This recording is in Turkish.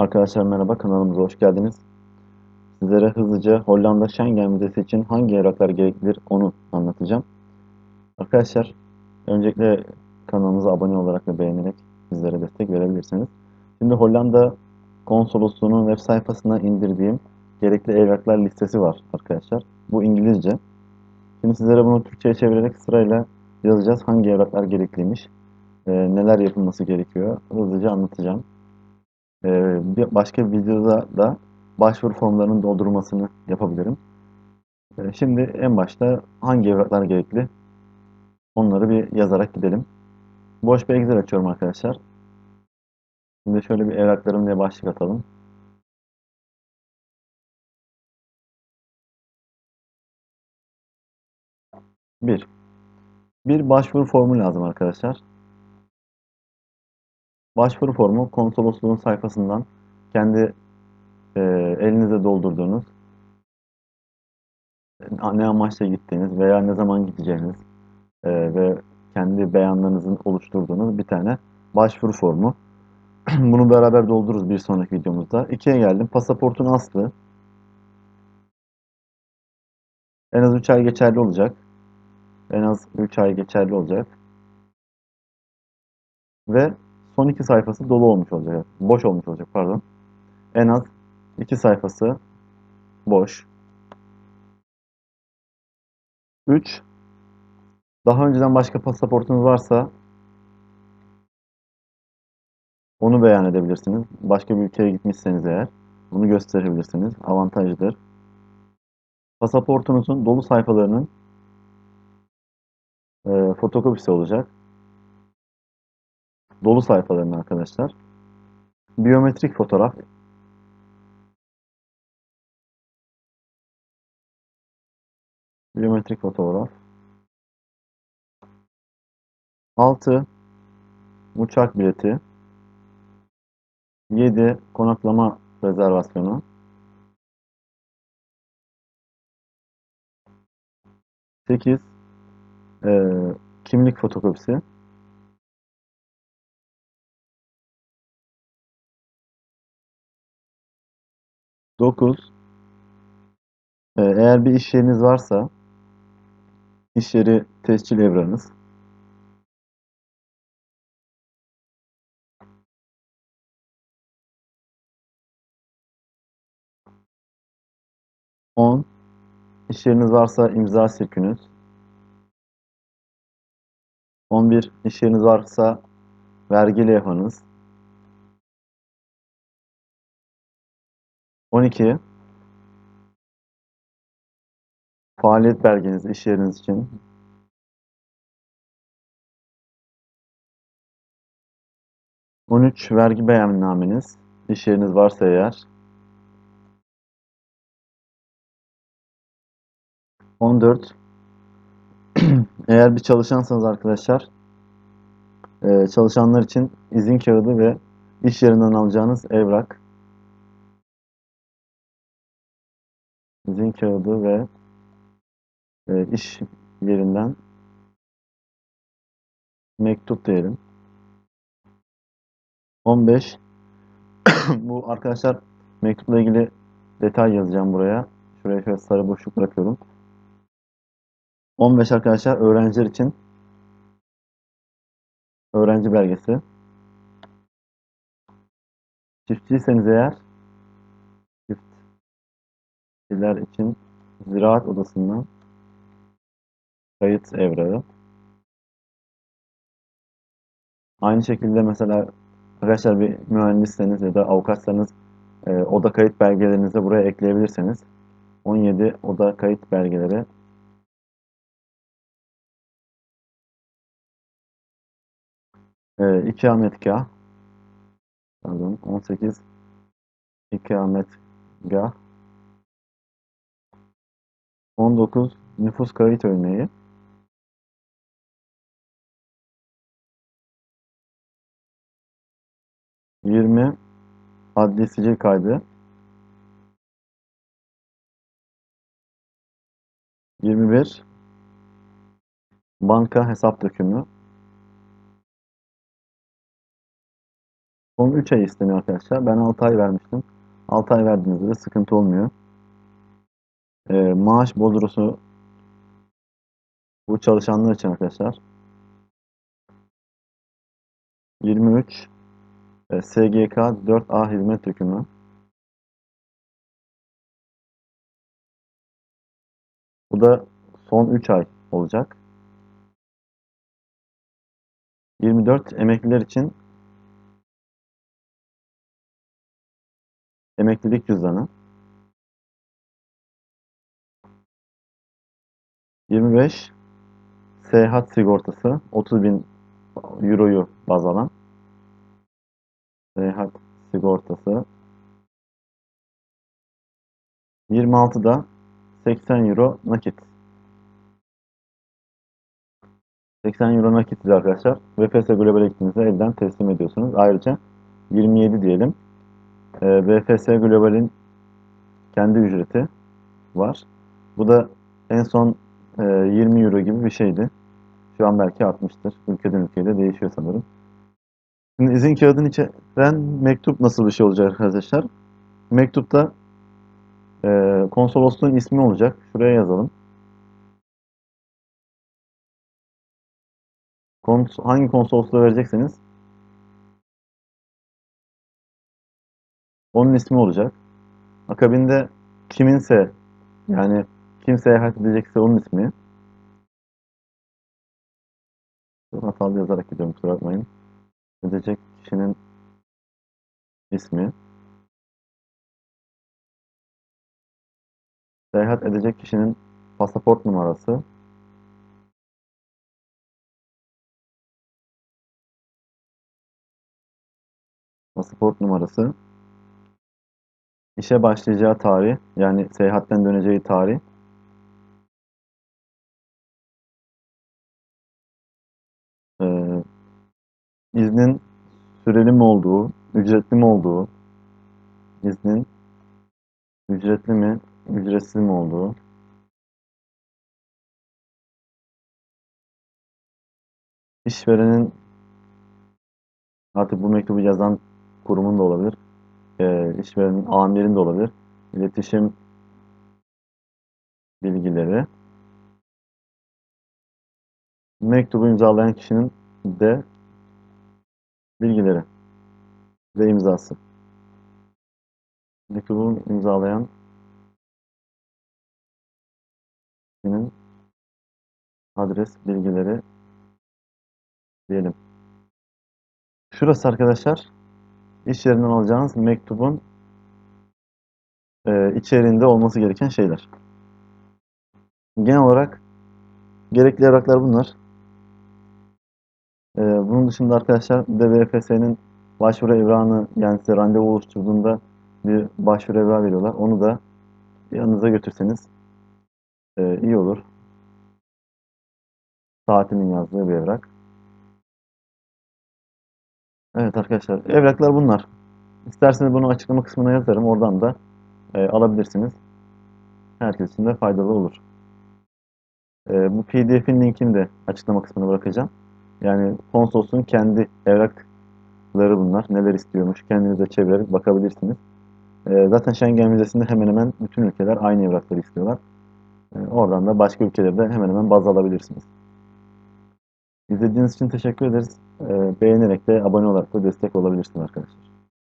Arkadaşlar merhaba kanalımıza hoş geldiniz. Sizlere hızlıca Hollanda Schengen vizesi için hangi evraklar gereklidir onu anlatacağım. Arkadaşlar öncelikle kanalımıza abone olarak ve beğenerek bizlere destek verebilirsiniz. Şimdi Hollanda konsolosluğunun web sayfasına indirdiğim gerekli evraklar listesi var arkadaşlar. Bu İngilizce. Şimdi sizlere bunu Türkçe'ye çevirerek sırayla yazacağız hangi evraklar gerekliymiş, e, neler yapılması gerekiyor hızlıca anlatacağım. Ee, bir başka bir videoda da başvuru formlarının doldurulmasını yapabilirim. Ee, şimdi en başta hangi evraklar gerekli? Onları bir yazarak gidelim. Boş bir Excel açıyorum arkadaşlar. Şimdi şöyle bir evraklarım diye başlık atalım. Bir. Bir başvuru formu lazım arkadaşlar. Başvuru formu konsolosluğun sayfasından kendi e, elinizde doldurduğunuz ne amaçla gittiğiniz veya ne zaman gideceğiniz e, ve kendi beyanlarınızın oluşturduğunuz bir tane başvuru formu. Bunu beraber doldururuz bir sonraki videomuzda. İkiye geldim. Pasaportun aslı. En az 3 ay geçerli olacak. En az 3 ay geçerli olacak. Ve son iki sayfası dolu olmuş olacak. Boş olmuş olacak pardon. En az iki sayfası boş. 3. Daha önceden başka pasaportunuz varsa onu beyan edebilirsiniz. Başka bir ülkeye gitmişseniz eğer bunu gösterebilirsiniz. Avantajdır. Pasaportunuzun dolu sayfalarının e, fotokopisi olacak. Dolu sayfalarının arkadaşlar. Biyometrik fotoğraf Biyometrik fotoğraf. 6. Uçak bileti. 7. Konaklama rezervasyonu. 8. Ee, kimlik fotokopisi. 9. Ee, eğer bir iş yeriniz varsa iş yeri tescil evranız. On, iş yeriniz varsa imza sirkünüz. 11. iş yeriniz varsa vergi levhanız. 12. Faaliyet belgeniz iş yeriniz için. On üç vergi beyannameniz iş yeriniz varsa eğer. On dört eğer bir çalışansanız arkadaşlar e, çalışanlar için izin kağıdı ve iş yerinden alacağınız evrak izin kağıdı ve e, iş yerinden mektup diyelim. 15 bu arkadaşlar mektupla ilgili detay yazacağım buraya. Şuraya şöyle sarı boşluk bırakıyorum. 15 arkadaşlar öğrenciler için öğrenci belgesi. Çiftçiyseniz eğer çiftçiler için ziraat odasından kayıt evrağı. Aynı şekilde mesela arkadaşlar bir mühendisseniz ya da avukatsanız e, oda kayıt belgelerinizi buraya ekleyebilirseniz 17 oda kayıt belgeleri e, ikametgah pardon 18 ikametgah 19 nüfus kayıt örneği Yirmi adli sicil kaydı. Yirmi bir banka hesap dökümü. Son 3 ay isteniyor arkadaşlar. Ben 6 ay vermiştim. 6 ay verdiğinizde de sıkıntı olmuyor. Ee, maaş bodrosu bu çalışanlar için arkadaşlar 23 e, SGK 4A hizmet yükümlü. Bu da son 3 ay olacak. 24 emekliler için emeklilik cüzdanı. 25 seyahat sigortası 30 bin euroyu baz alan seyahat sigortası 26'da 80 euro nakit 80 euro nakit ile arkadaşlar VFS Global eğitiminizi elden teslim ediyorsunuz. Ayrıca 27 diyelim. E, VFS Global'in kendi ücreti var. Bu da en son e, 20 euro gibi bir şeydi. Şu an belki artmıştır. Ülkeden ülkeye de değişiyor sanırım. Şimdi izin kağıdını içeren mektup nasıl bir şey olacak arkadaşlar? Mektupta e, konsolosluğun ismi olacak. Şuraya yazalım. Kons hangi konsolosluğa verecekseniz onun ismi olacak. Akabinde kiminse yani kim seyahat edecekse onun ismi. Hatalı yazarak gidiyorum kusura bakmayın. Edecek kişinin ismi. Seyahat edecek kişinin pasaport numarası. Pasaport numarası. İşe başlayacağı tarih, yani seyahatten döneceği tarih. İznin süreli mi olduğu, ücretli mi olduğu, iznin ücretli mi, ücretsiz mi olduğu, işverenin artık bu mektubu yazan kurumun da olabilir, e, işverenin amirin de olabilir, iletişim bilgileri, mektubu imzalayan kişinin de bilgileri ve imzası. Mektubu imzalayan kişinin adres bilgileri diyelim. Şurası arkadaşlar iş yerinden alacağınız mektubun e, içeriğinde olması gereken şeyler. Genel olarak gerekli evraklar bunlar. E, bunun dışında arkadaşlar DVFS'nin başvuru evrağını yani size randevu oluşturduğunda bir başvuru evrağı veriyorlar. Onu da yanınıza götürseniz e, iyi olur. Saatinin yazdığı bir evrak. Evet arkadaşlar evraklar bunlar. İsterseniz bunu açıklama kısmına yazarım. Oradan da e, alabilirsiniz. Herkes için de faydalı olur. E, bu pdf'in linkini de açıklama kısmına bırakacağım. Yani konsolosluğun kendi evrakları bunlar. Neler istiyormuş kendinize çevirerek bakabilirsiniz. E, zaten Schengen vizesinde hemen hemen bütün ülkeler aynı evrakları istiyorlar. E, oradan da başka ülkelerde hemen hemen baz alabilirsiniz. İzlediğiniz için teşekkür ederiz. E, beğenerek de abone olarak da destek olabilirsiniz arkadaşlar.